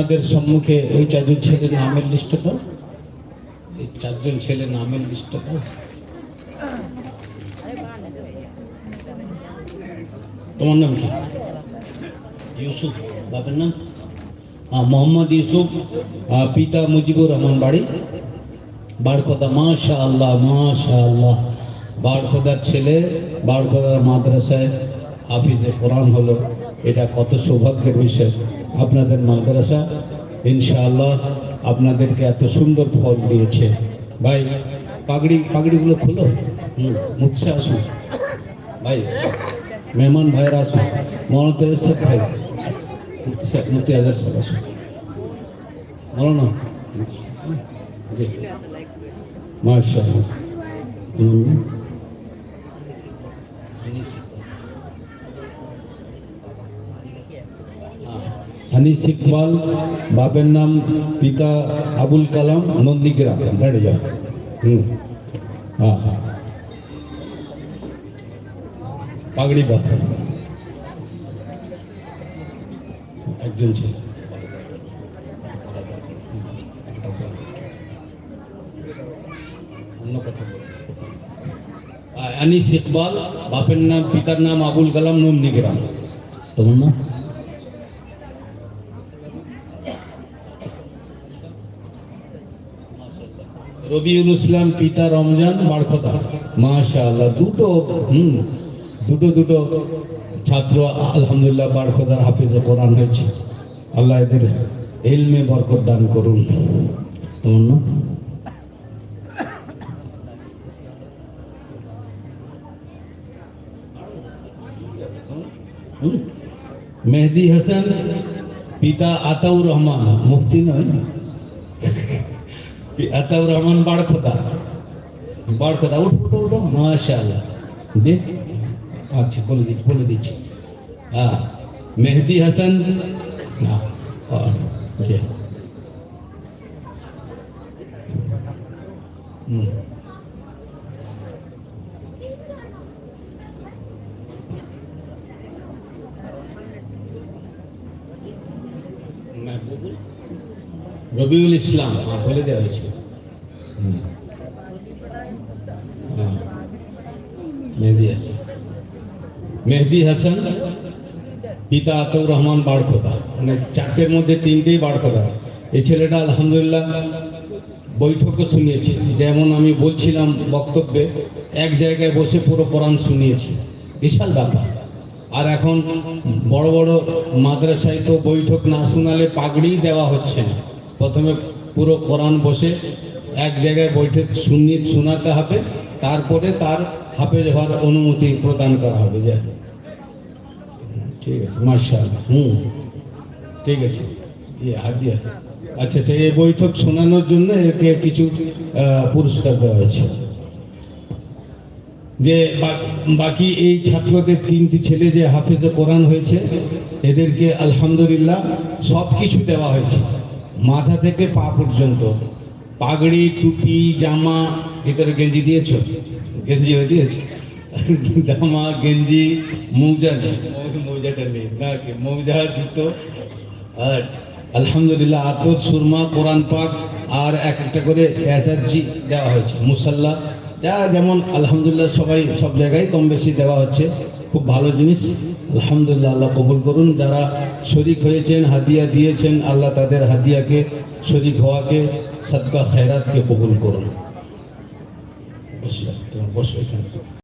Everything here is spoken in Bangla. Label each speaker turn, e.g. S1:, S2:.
S1: আপনাদের সম্মুখে ওই চারজন ছেলের নামের লিস্টটা এই চারজন ছেলের নামের লিস্টটা তোমার নাম কি? ইউসুফ বাপের নাম? মোহাম্মদ ইউসুফ পিতা মুজিবুর রহমান বাড়ি। বাড়খোদা মাশা আল্লাহ মাশা আল্লাহ ছেলে বাড়খোদার মাদ্রাসায় হাফিজে কোরআন হলো। এটা কত সৌভাগ্যের বিষয়। আপনাদের মাদ্রাসা, ইনশাআল্লাহ আপনাদেরকে এত সুন্দর ফল দিয়েছে। ভাই, পাগড়ি, পাগড়িগুলো খুলো। হুম, মুখসে আসুন ভাই, মেহমান ভাইয়েরা আসুন মহানতের ভাই? মুক্তি আজাদ স্যার আসুন বলো না। জি। হানিস ইকবাল বাপের নাম পিতা আবুল কালাম নন্দীগ্রাম দাঁড়িয়ে যাও হুম হ্যাঁ হ্যাঁ পাগড়ি বাপ একজন ছিল অন্য কথা বলো। আ- আনিস ইকবাল বাপের নাম পিতার নাম আবুল কালাম নন্দীগ্রাম তোমার নাম রবিউল ইসলাম পিতা রমজান বাড়খতা মাশা আল্লাহ দুটো, হুম, দুটো দুটো ছাত্র আলহামদুলিল্লাহ বাড়খতার হাফিজে কোরআন হয়েছে। আল্লাহ এদের এলমে বরকত দান করুন। তোমার? মেহেদি হাসান, পিতা আতাউর রহমান, মুফতি নয়। আতাউর রহমান বাড়খোদা বাড়খোদা উঠ উঠো উঠো মাশাআল্লাহ জি আচ্ছা বলে দিচ্ছি বলে দিচ্ছি হ্যাঁ মেহেদি হাসান হ্যাঁ আর, জি হুম মেহবুবুল রবিউল ইসলাম হ্যাঁ বলে দেওয়া হয়েছে। হ্যাঁ। মেহেদি হাসান। মেহেদি হাসান, পিতা আতউর রহমান বাড়খোদা মানে চারটের মধ্যে তিনটেই বাড়খোদা এই ছেলেটা আলহামদুলিল্লাহ বৈঠকও শুনিয়েছি। যেমন আমি বলছিলাম বক্তব্যে, এক জায়গায় বসে পুরো কোরআন শুনিয়েছি। বিশাল ব্যাপার। আর এখন বড় বড় মাদ্রাসায় তো বৈঠক না শোনালে পাগড়ি দেওয়া হচ্ছে না। প্রথমে পুরো কোরআন বসে, এক জায়গায় বৈঠক শুনি শোনাতে হবে, তারপরে তার হাফেজ হওয়ার অনুমতি প্রদান করা হবে যে ঠিক আছে মার্শাল হুম, ঠিক আছে ইয়ে হাত আচ্ছা আচ্ছা এই বৈঠক শোনানোর জন্য একে কিছু পুরস্কার দেওয়া হয়েছে। যে বাকি এই ছাত্রদের তিনটি ছেলে যে হাফিজে কোরআন হয়েছে, এদেরকে আলহামদুলিল্লাহ সব কিছু দেওয়া হয়েছে। মাথা থেকে পা পর্যন্ত। পাগড়ি, টুপি, জামা, ভিতরে গেঞ্জি দিয়েছ? গেঞ্জি দিয়েছে? জামা, গেঞ্জি, মৌজা নেই। মৌজাটা নেই। না কি, মৌজা, জুতো। আর আলহামদুলিল্লাহ আতর, সুরমা, কোরআন পাক, আর এক একটা করে অ্যাটার্জি দেওয়া হয়েছে মুসাল্লা যা যেমন আলহামদুলিল্লাহ সবাই সব জায়গায় কম বেশি দেওয়া হচ্ছে। খুব ভালো জিনিস। আলহামদুলিল্লাহ, আল্লাহ কবুল করুন। যারা শরিক হয়েছেন, হাদিয়া দিয়েছেন, আল্লাহ তাদের হাদিয়াকে, শরিক হওয়াকে, সদকা খেরাতকে কবুল করুন। বসে, বসো এখানে।